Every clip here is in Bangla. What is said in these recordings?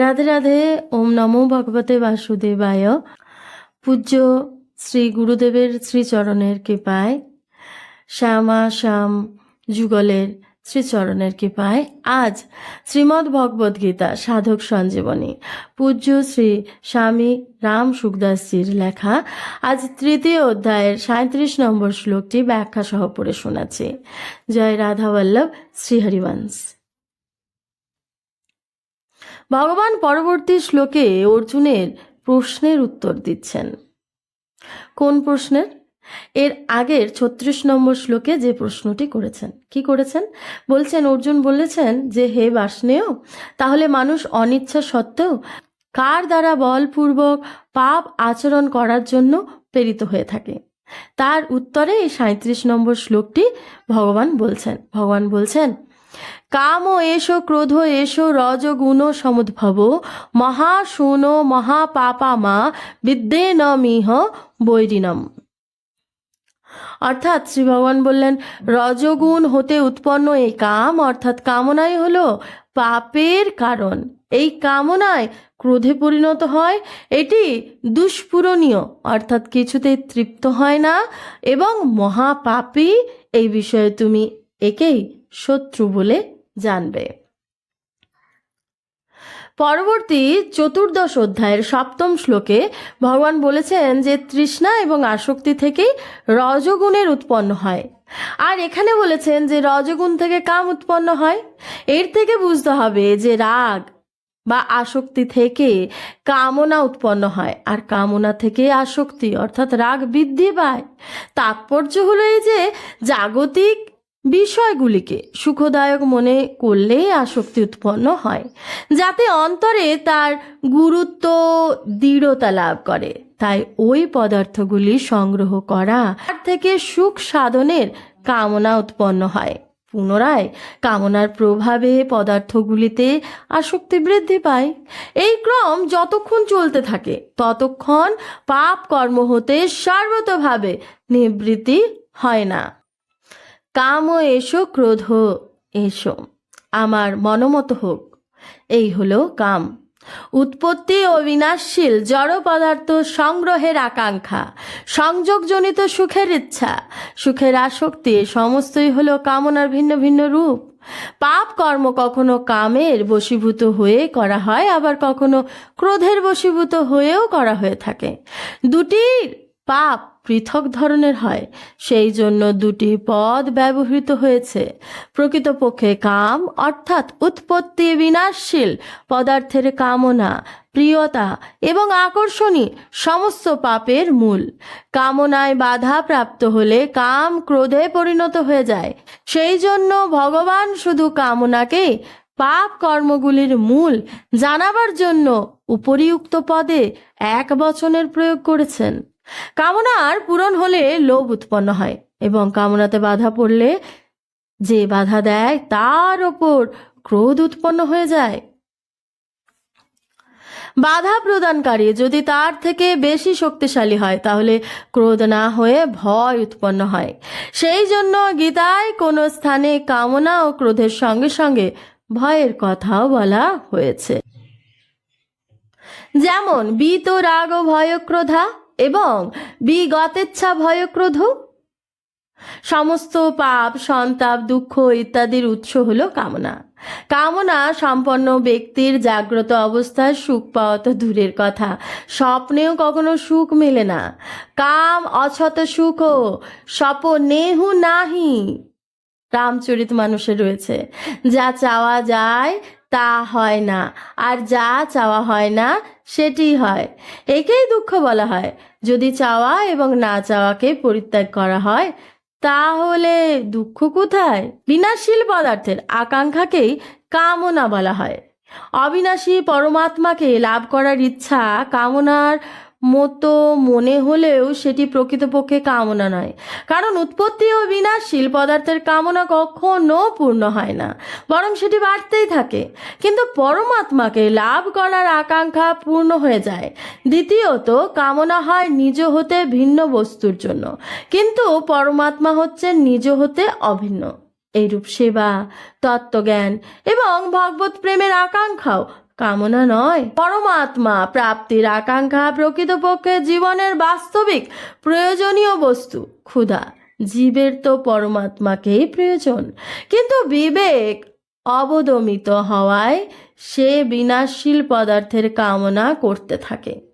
রাধে রাধে, ওম নমো ভগবতে বাসুদেবায়। পূজ্য শ্রী গুরুদেবের শ্রীচরণের কৃপায়, শ্যামা শ্যাম যুগলের শ্রীচরণের কৃপায়, আজ শ্রীমদ্ ভগবদ গীতা সাধক সঞ্জীবনী, পূজ্য শ্রী স্বামী রাম সুখদাসজির লেখা, আজ তৃতীয় অধ্যায়ের সাঁত্রিশ নম্বর শ্লোকটি ব্যাখ্যা সহ পড়ে শোনাচ্ছি। জয় রাধাবল্লভ, শ্রীহরিবংশ। ভগবান পরবর্তী শ্লোকে অর্জুনের প্রশ্নের উত্তর দিচ্ছেন। কোন প্রশ্নের? এর আগের ছত্রিশ নম্বর শ্লোকে যে প্রশ্নটি করেছেন। কি করেছেন? বলছেন, অর্জুন বলেছেন যে, হে বাসনেয়, তাহলে মানুষ অনিচ্ছা সত্ত্বেও কার দ্বারা বলপূর্বক পাপ আচরণ করার জন্য প্রেরিত হয়ে থাকে? তার উত্তরে এই সাঁত্রিশ নম্বর শ্লোকটি ভগবান বলছেন। ভগবান বলছেন কাম এসো, ক্রোধ এসো রজগুণ সমুদ্ভব মহাশূন মা, বিদ্যে ন মিহ বৈরিনম অর্থাৎ শ্রী ভগবান বললেন রজগুণ হতে উৎপন্ন এই কাম, অর্থাৎ কামনাই হলো পাপের কারণ। এই কামনায় ক্রোধে পরিণত হয়, এটি দুষ্পূরণীয়, অর্থাৎ কিছুতেই তৃপ্ত হয় না, এবং মহাপাপী, এই বিষয়ে তুমি একেই শত্রু বলে জানবে। পরবর্তী চতুর্দশ অধ্যায়ের সপ্তম শ্লোকে ভগবান বলেছেন যে, তৃষ্ণা এবং আসক্তি থেকেই রজগুণের উৎপন্ন হয়। আর এখানে বলেছেন যে, রজগুণ থেকে কাম উৎপন্ন হয়। এর থেকে বুঝতে হবে যে, রাগ বা আসক্তি থেকে কামনা উৎপন্ন হয়। আর কামনা থেকে আসক্তি, অর্থাৎ রাগ বৃদ্ধি পায়। তাৎপর্য হলো এই যে, জাগতিক বিষয়গুলিকে সুখদায়ক মনে করলেই আসক্তি উৎপন্ন হয়, যাতে অন্তরে তার গুরুত্ব দৃঢ়তা লাভ করে। তাই ওই পদার্থগুলি সংগ্রহ করা থেকে সুখ সাধনের কামনা উৎপন্ন হয়। পুনরায় কামনার প্রভাবে পদার্থগুলিতে আসক্তি বৃদ্ধি পায়। এই ক্রম যতক্ষণ চলতে থাকে, ততক্ষণ পাপ কর্ম হতে সর্বতভাবে নিবৃত্তি হয় না। কাম এসো, ক্রোধ এসো। আমার মনমত হোক, এই হলো কাম। উৎপত্তি ও বিনাশশীল জড় পদার্থ সংগ্রহের আকাঙ্ক্ষা, সংযোগজনিত সুখের ইচ্ছা, সুখের আসক্তি সমস্তই হলো কামনার ভিন্ন ভিন্ন রূপ। পাপ কর্ম কখনো কামের বশীভূত হয়ে করা হয়, আবার কখনো ক্রোধের বশীভূত হয়েও করা হয়ে থাকে। দুটির পাপ পৃথক ধরনের হয়। সেই জন্য দুটি পদ ব্যবহৃত হয়েছে। প্রকৃতপক্ষে কাম অর্থাৎ উৎপত্তি বিনাশশীল, পদার্থের কামনা, প্রিয়তা এবং আকর্ষণী সমস্ত পাপের মূল। কামনায় বাধা প্রাপ্ত হলে কাম ক্রোধে পরিণত হয়ে যায়। সেই জন্য ভগবান শুধু কামনাকে পাপ কর্মগুলির মূল জানাবার জন্য উপরিউক্ত পদে এক বচনের প্রয়োগ করেছেন। কামনার পূরণ হলে লোভ উৎপন্ন হয় এবং কামনাতে বাধা পড়লে যে বাধা দেয় তার ওপর ক্রোধ উৎপন্ন হয়ে যায়। বাধা প্রদানকারী যদি তার থেকে বেশি শক্তিশালী হয়, তাহলে ক্রোধ না হয়ে ভয় উৎপন্ন হয়। সেই জন্য গীতায় কোনো স্থানে কামনা ও ক্রোধের সঙ্গে সঙ্গে ভয়ের কথাও বলা হয়েছে। যেমন বিত রাগ ও ভয়ক্রোধা এবং বিগতেচ্ছা ভয়ক্রোধ সমস্ত পাপ, সন্তাপ, দুঃখ ইত্যাদির উৎস হল কামনা। কামনা সম্পন্ন ব্যক্তির জাগ্রত অবস্থায় সুখ পাওয়া তো দূরের কথা। স্বপ্নেও কখনো সুখ মেলে না। কাম অছত সুখ স্বপনেহু নাহি। রামচরিত মানুষের রয়েছে। যা চাওয়া যায়, তা হয় না। আর যা চাওয়া হয় না, সেটি হয়। একেই দুঃখ বলা হয়। যদি চাওয়া এবং না চাওয়াকে পরিত্যাগ করা হয়, তাহলে দুঃখ কোথায়? বিনাশীল পদার্থের আকাঙ্ক্ষাকেই কামনা বলা হয়। অবিনাশী পরমাত্মাকে লাভ করার ইচ্ছা কামনার মতো মনে হলেও সেটি প্রকৃতপক্ষে কামনা নয়। কারণ উৎপত্তি ও বিনাশীল পদার্থের কামনা কখনো পূর্ণ হয় না, বরং সেটি বাড়তেই থাকে। কিন্তু পরমাত্মাকে লাভ করার আকাঙ্ক্ষা পূর্ণ হয়ে যায়। দ্বিতীয়ত, কামনা হয় নিজ হতে ভিন্ন বস্তুর জন্য। কিন্তু পরমাত্মা হচ্ছে নিজ হতে অভিন্ন। এইরূপ সেবা, তত্ত্বজ্ঞান এবং ভগবত প্রেমের আকাঙ্ক্ষাও কামনা নয়। পরমাত্মা প্রাপ্তির আকাঙ্ক্ষা প্রকৃতপক্ষে জীবনের বাস্তবিক প্রয়োজনীয় বস্তু। ক্ষুধা, জীবের তো পরমাত্মাকেই প্রয়োজন। কিন্তু বিবেক অবদমিত হওয়ায় সে বিনাশশীল পদার্থের কামনা করতে থাকে।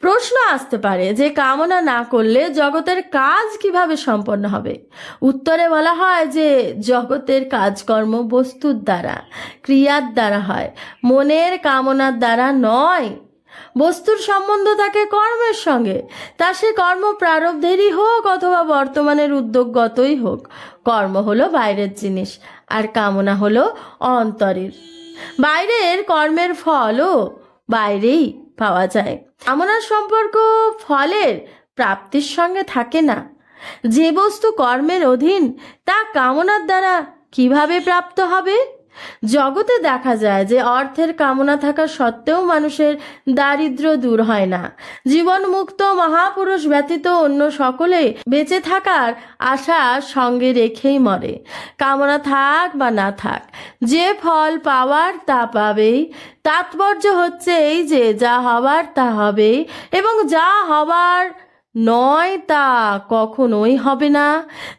প্রশ্ন আসতে পারে যে কামনা না করলে জগতের কাজ কীভাবে সম্পন্ন হবে? উত্তরে বলা হয় যে জগতের কাজকর্ম বস্তুর দ্বারা, ক্রিয়ার দ্বারা হয়, মনের কামনার দ্বারা নয়। বস্তুর সম্বন্ধ থাকে কর্মের সঙ্গে। তা সে কর্ম প্রারব্ধেরই হোক অথবা বর্তমানের উদ্যোগগতই হোক। কর্ম হলো বাইরের জিনিস, আর কামনা হলো অন্তরের। বাইরের কর্মের ফলও বাইরেই পাওয়া যায়। কামনার সম্পর্ক ফলের প্রাপ্তির সঙ্গে থাকে না। যে বস্তু কর্মের অধীন, তা কামনার দ্বারা কীভাবে প্রাপ্ত হবে? জগতে দেখা যায় যে অর্থের কামনা থাকা সত্ত্বেও মানুষের দারিদ্র্য দূর হয় না। জীবন মুক্ত মহাপুরুষ ব্যতীত অন্য সকলে বেঁচে থাকার আশা সঙ্গে রেখেই মরে। কামনা থাক বা না থাক, যে ফল পাওয়ার তা পাবেই তাৎপর্য হচ্ছে এই যে যা হবার তা হবে এবং যা হবার নয় তা কখনোই হবে না।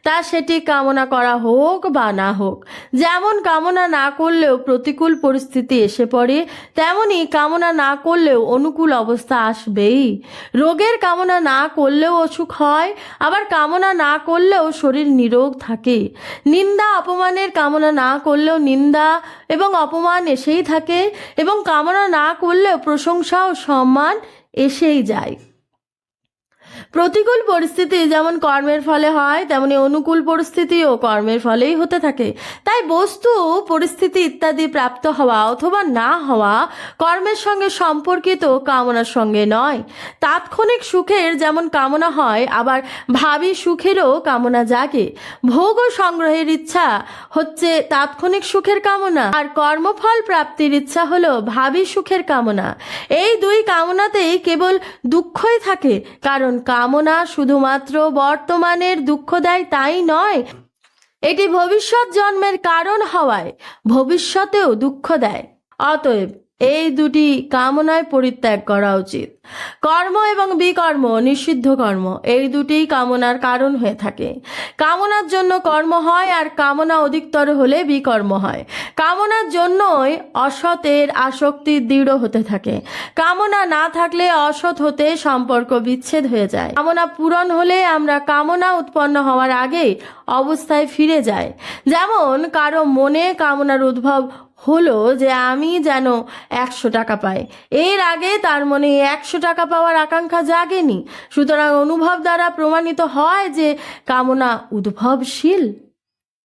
তা সেটি কামনা করা হোক বা না হোক, যেমন কামনা না করলেও প্রতিকূল পরিস্থিতি এসে পড়ে, তেমনি কামনা না করলেও অনুকূল অবস্থা আসবেই। রোগের কামনা না করলেও অসুখ হয়, আবার কামনা না করলেও শরীর নিরোগ থাকে। নিন্দা, অপমানের কামনা না করলেও নিন্দা এবং অপমান এসেই থাকে এবং কামনা না করলেও প্রশংসা ও সম্মান এসেই যায়। প্রতিকূল পরিস্থিতি যেমন কর্মের ফলে হয়, তেমনি অনুকূল পরিস্থিতিও কর্মের ফলেই হতে থাকে। তাই বস্তু, পরিস্থিতি ইত্যাদি প্রাপ্ত হওয়া অথবা না হওয়া কর্মের সঙ্গে সম্পর্কিত কামনার সঙ্গে নয়। তাৎক্ষণিক সুখের যেমন কামনা হয়, আবার ভাবি সুখেরও কামনা জাগে। ভোগ ও সংগ্রহের ইচ্ছা হচ্ছে তাৎক্ষণিক সুখের কামনা, আর কর্মফল প্রাপ্তির ইচ্ছা হলো ভাবি সুখের কামনা। এই দুই কামনাতেই কেবল দুঃখই থাকে, কারণ কামনা শুধুমাত্র বর্তমানের দুঃখ দেয় তাই নয়, এটি ভবিষ্যৎ জন্মের কারণ হওয়ায় ভবিষ্যতেও দুঃখ দেয়। অতএব এই দুটি কামনায় পরিত্যাগ করা উচিত। কর্ম এবং বিকর্ম, নিষিদ্ধ কর্ম, এই দুটি কামনার কারণ হয়ে থাকে। কামনার জন্য কর্ম হয় আর কামনা অধিকতর হলে বিকর্ম হয়। কামনার জন্যই অসতের আসক্তি দৃঢ় হতে থাকে। কামনা না থাকলে অসৎ হতে সম্পর্ক বিচ্ছেদ হয়ে যায়। কামনা পূরণ হলে আমরা কামনা উৎপন্ন হওয়ার আগেই অবস্থায় ফিরে যাই। যেমন কারও মনে কামনার উদ্ভব হলো যে আমি যেন একশো টাকা পাই। এর আগে তার মনে একশো টাকা পাওয়ার আকাঙ্ক্ষা জাগেনি। সুতরাং অনুভব দ্বারা প্রমাণিত হয় যে কামনা উদ্ভবশীল।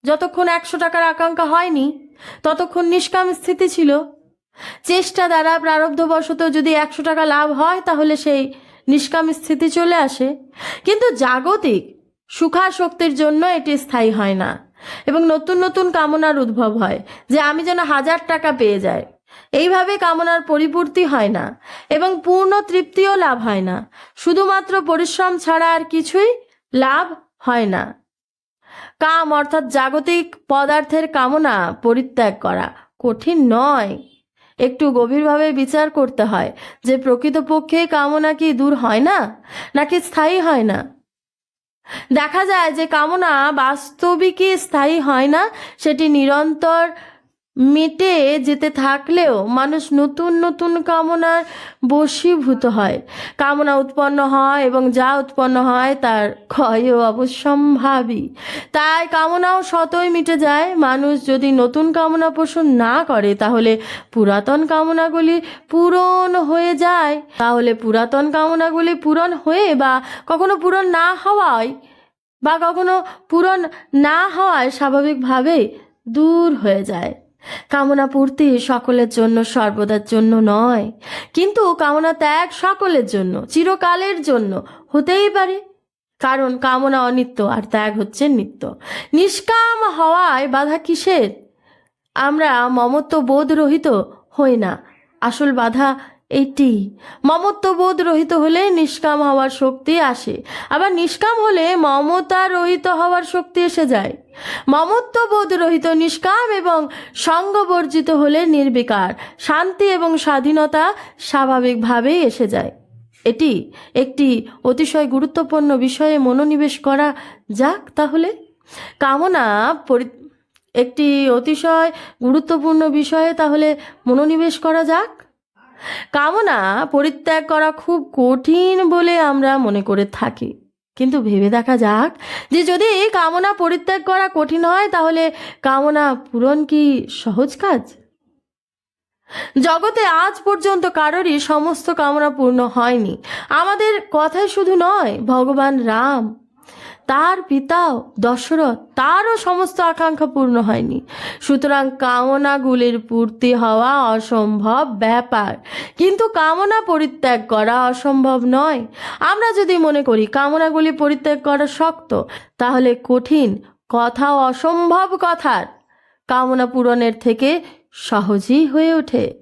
যতক্ষণ একশো টাকার আকাঙ্ক্ষা হয়নি, ততক্ষণ নিষ্কাম স্থিতি ছিল। চেষ্টা দ্বারা প্রারব্ধবশত যদি একশো টাকা লাভ হয়, তাহলে সেই নিষ্কাম স্থিতি চলে আসে। কিন্তু জাগতিক সুখাশক্তির জন্য এটি স্থায়ী হয় না। এবং নতুন নতুন কামনার উদ্ভব হয় যে আমি যেন হাজার টাকা পেয়ে যাই। এইভাবে কামনার পরিপূর্তি হয় না এবং পূর্ণ তৃপ্তিও লাভ হয় না। শুধুমাত্র পরিশ্রম ছাড়া আর কিছুই লাভ হয় না। কাম অর্থাৎ জাগতিক পদার্থের কামনা পরিত্যাগ করা কঠিন নয়। একটু গভীরভাবে বিচার করতে হয় যে প্রকৃতপক্ষে কামনা কি দূর হয় না নাকি স্থায়ী হয় না। দেখা যায় যে কামনা বাস্তবিকই স্থায়ী হয় না সেটি নিরন্তর মিটে যেতে থাকলেও মানুষ নতুন নতুন কামনার বশীভূত হয়। কামনা উৎপন্ন হয় এবং যা উৎপন্ন হয় তার ক্ষয়ও অবশ্যম্ভাবী তাই কামনাও শতই মিটে যায়। মানুষ যদি নতুন কামনা পোষণ না করে, তাহলে পুরাতন কামনাগুলি পূরণ হয়ে যায়। তাহলে পুরাতন কামনাগুলি পূরণ হয়ে বা কখনো পূরণ না হওয়ায় বা কখনো পূরণ না হওয়ায় স্বাভাবিকভাবেই দূর হয়ে যায়। কামনা পূর্তি সকলের জন্য, সর্বদার জন্য নয়। কিন্তু কামনা ত্যাগ সকলের জন্য, চিরকালের জন্য হতেই পারে। কারণ কামনা অনিত্য আর ত্যাগ হচ্ছে নিত্য। নিষ্কাম হওয়ায় বাধা কিসের? আমরা মমত্ব বোধ রহিত হই না। আসল বাধা এটি। মমত্ববোধ রহিত হলে নিষ্কাম হওয়ার শক্তি আসে। আবার নিষ্কাম হলে মমতা রহিত হওয়ার শক্তি এসে যায়। মমত্ববোধ রহিত নিষ্কাম এবং সঙ্গবর্জিত হলে নির্বিকার। শান্তি এবং স্বাধীনতা স্বাভাবিকভাবেই এসে যায়। এটি একটি অতিশয় গুরুত্বপূর্ণ বিষয়ে মনোনিবেশ করা যাক তাহলে। কামনা পরি, একটি অতিশয় গুরুত্বপূর্ণ বিষয়ে তাহলে মনোনিবেশ করা যাক। কামনা পরিত্যাগ করা খুব কঠিন বলে আমরা মনে করে থাকি। কিন্তু ভেবে দেখা যাক যে যদি কামনা পরিত্যাগ করা কঠিন হয়, তাহলে কামনা পূরণ কি সহজ কাজ? জগতে আজ পর্যন্ত কারোরই সমস্ত কামনা পূর্ণ হয়নি। আমাদের কথাই শুধু নয়, ভগবান রাম তার পিতাও দশরথ, তারও সমস্ত আকাঙ্ক্ষা পূর্ণ হয়নি। সুতরাং কামনাগুলির পূর্তি হওয়া অসম্ভব ব্যাপার। কিন্তু কামনা পরিত্যাগ করা অসম্ভব নয়। আমরা যদি মনে করি কামনাগুলি পরিত্যাগ করা শক্ত, তাহলে কঠিন কথাও অসম্ভব কথার। কামনা পূরণের থেকে সহজই হয়ে ওঠে।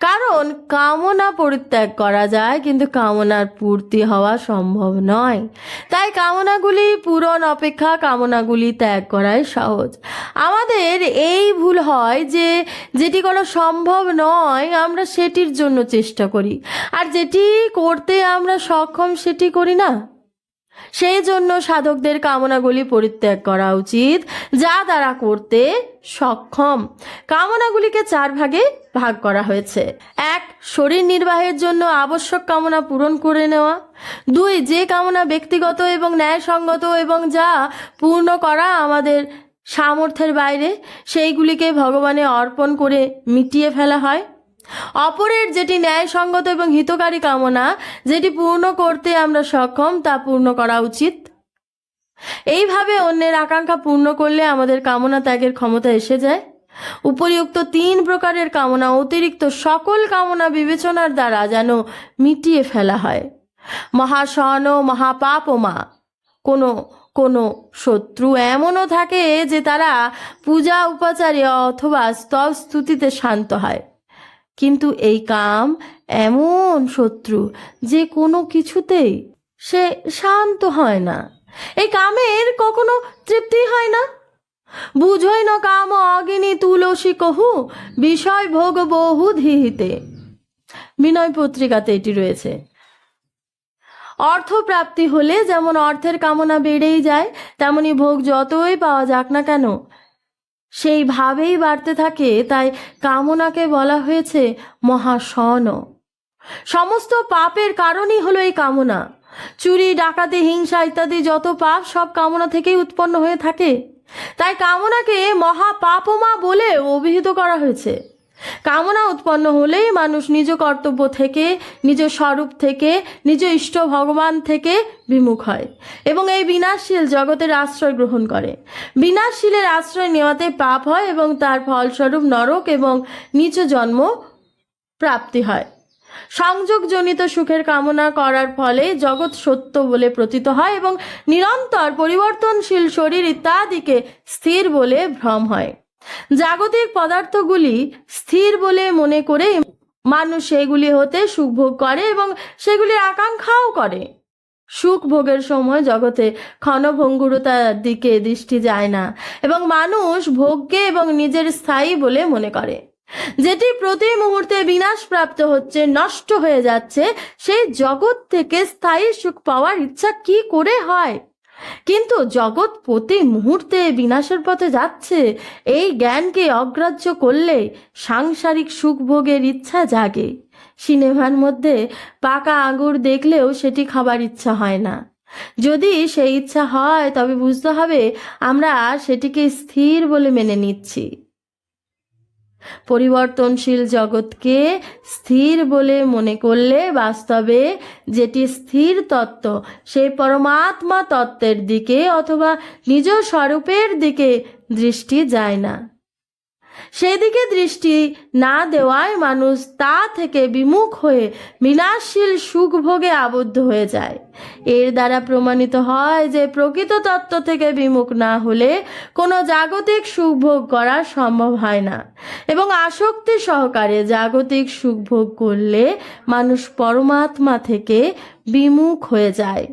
কারণ কামনা পরিত্যাগ করা যায়, কিন্তু কামনার পূর্তি হওয়া সম্ভব নয়। তাই কামনাগুলি পূরণ অপেক্ষা কামনাগুলি ত্যাগ করাই সহজ। আমাদের এই ভুল হয় যে, যেটি কোনো সম্ভব নয়, আমরা সেটির জন্য চেষ্টা করি। আর যেটি করতে আমরা সক্ষম, সেটি করি না। সেই জন্য সাধকদের কামনাগুলি পরিত্যাগ করা উচিত, যা দ্বারা করতে সক্ষম। কামনাগুলিকে চার ভাগে ভাগ করা হয়েছে। এক, শরীর নির্বাহের জন্য আবশ্যক কামনা পূরণ করে নেওয়া। দুই, যে কামনা ব্যক্তিগত এবং ন্যায়সঙ্গত এবং যা পূর্ণ করা আমাদের সামর্থ্যের বাইরে, সেইগুলিকে ভগবানে অর্পণ করে মিটিয়ে ফেলা হয়। অপরের যেটি ন্যায়সঙ্গত এবং হিতকারী কামনা, যেটি পূর্ণ করতে আমরা সক্ষম, তা পূর্ণ করা উচিত। এইভাবে অন্যের আকাঙ্ক্ষা পূর্ণ করলে আমাদের কামনা ত্যাগের ক্ষমতা এসে যায়। উপরিউক্ত তিন প্রকারের কামনা, অতিরিক্ত সকল কামনা বিবেচনার দ্বারা যেন মিটিয়ে ফেলা হয়। মহাসন, মহাপাপ মা। কোনো কোনো শত্রু এমনও থাকে যে তারা পূজা উপাচারে অথবা স্তব স্তুতিতে শান্ত হয়। কিন্তু এই কাম এমন শত্রু যে কোনো কিছুতেই সে শান্ত হয় না। এই কামের কখনো তৃপ্তি হয় না। বুঝই ন কাম অগিনী তুলসী কহু, বিষয় ভোগ বহু ধীহিতে বিনয় পত্রিকাতে এটি রয়েছে। অর্থপ্রাপ্তি হলে যেমন অর্থের কামনা বেড়েই যায়, তেমনি ভোগ যতই পাওয়া যাক না কেন সেইভাবেই বাড়তে থাকে, তাই কামনাকে বলা হয়েছে মহাসন। সমস্ত পাপের কারণই হলো এই কামনা। চুরি, ডাকাতি, হিংসা ইত্যাদি যত পাপ, সব কামনা থেকেই উৎপন্ন হয়ে থাকে। তাই কামনাকে মহাপাপমা বলে অভিহিত করা হয়েছে। কামনা উৎপন্ন হলেই মানুষ নিজ কর্তব্য থেকে, নিজ স্বরূপ থেকে, নিজ ইষ্ট ভগবান থেকে বিমুখ হয় এবং এই বিনাশশীল জগতের আশ্রয় গ্রহণ করে। বিনাশশীলের আশ্রয় নেওয়াতে পাপ হয় এবং তার ফলস্বরূপ নরক এবং নিচ জন্ম প্রাপ্তি হয়। সংযোগজনিত সুখের কামনা করার ফলে জগৎ সত্য বলে প্রতীত হয় এবং নিরন্তর পরিবর্তনশীল শরীর ইত্যাদিকে স্থির বলে ভ্রম হয়। জাগতিক পদার্থগুলি স্থির বলে মনে করে মানুষ সেগুলি হতে সুখ ভোগ করে এবং সেগুলির আকাঙ্ক্ষাও করে। সুখ ভোগের সময় জগতে ক্ষণভঙ্গুরতার দিকে দৃষ্টি যায় না এবং মানুষ ভোগকে এবং নিজের স্থায়ী বলে মনে করে। যেটি প্রতি মুহূর্তে বিনাশ প্রাপ্ত হচ্ছে, নষ্ট হয়ে যাচ্ছে, সেই জগৎ থেকে স্থায়ী সুখ পাওয়ার ইচ্ছা কি করে হয়? কিন্তু জগৎ প্রতি মুহূর্তে বিনাশের পথে যাচ্ছে। এই জ্ঞানকে অগ্রাহ্য করলে সাংসারিক সুখভোগের ইচ্ছা জাগে। সিনেমার মধ্যে পাকা আঙুর দেখলেও সেটি খাবার ইচ্ছা হয় না। যদি সেই ইচ্ছা হয়, তবে বুঝতে হবে আমরা সেটিকে স্থির বলে মেনে নিচ্ছি। পরিবর্তনশীল জগৎকে স্থির বলে মনে করলে বাস্তবে যেটি স্থির তত্ত্ব, সেই পরমাত্মা তত্ত্বের দিকে অথবা নিজ স্বরূপের দিকে দৃষ্টি যায় না। সেদিকে দৃষ্টি না দেওয়ায় মানুষ তা থেকে বিমুখ হয়ে বিনাশশীল সুখ ভোগে আবদ্ধ হয়ে যায়। এর দ্বারা প্রমাণিত হয় যে প্রকৃত তত্ত্ব থেকে বিমুখ না হলে কোনো জাগতিক সুখ ভোগ করা সম্ভব হয় না এবং আসক্তি সহকারে জাগতিক সুখ ভোগ করলে মানুষ পরমাত্মা থেকে বিমুখ হয়ে যায়।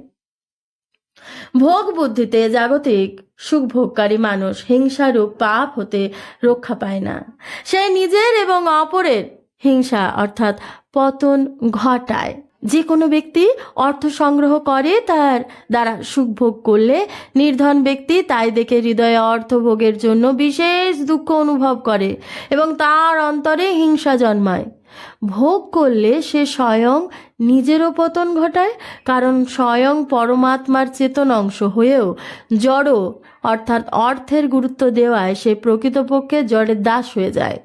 ভোগ বুদ্ধিতে জাগতিক, সুখভোগকারী মানুষ হিংসারূপ পাপ হতে রক্ষা পায় না। সে নিজের এবং অপরের হিংসা অর্থাৎ পতন ঘটায়। যে কোনো ব্যক্তি অর্থ সংগ্রহ করে তার দ্বারা সুখভোগ করলে নির্ধন ব্যক্তি তাই দেখে হৃদয়ে অর্থভোগের জন্য বিশেষ দুঃখ অনুভব করে এবং তার অন্তরে হিংসা জন্মায়। ভোগ করলে সে স্বয়ং নিজেরও পতন ঘটায়, কারণ স্বয়ং পরমাত্মার চেতন অংশ হয়েও জড় অর্থাৎ অর্থের গুরুত্ব দেওয়ায় সে প্রকৃতপক্ষে জড়ের দাস হয়ে যায়,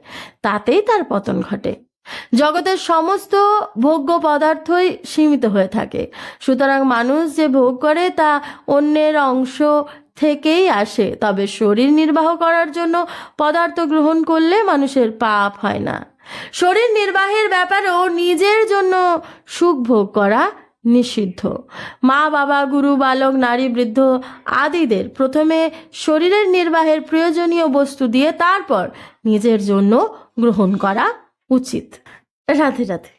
তাতেই তার পতন ঘটে। জগতের সমস্ত ভোগ্য পদার্থই সীমিত হয়ে থাকে, সুতরাং মানুষ যে ভোগ করে তা অন্যের অংশ থেকেই আসে, তবে শরীর নির্বাহ করার জন্য পদার্থ গ্রহণ করলে মানুষের পাপ হয় না। শরীর নির্বাহের ব্যাপারেও নিজের জন্য সুখ ভোগ করা নিষিদ্ধ। মা, বাবা, গুরু, বালক, নারী, বৃদ্ধ আদিদের প্রথমে শরীরের নির্বাহের প্রয়োজনীয় বস্তু দিয়ে তারপর নিজের জন্য গ্রহণ করা উচিত। রাধে রাধে।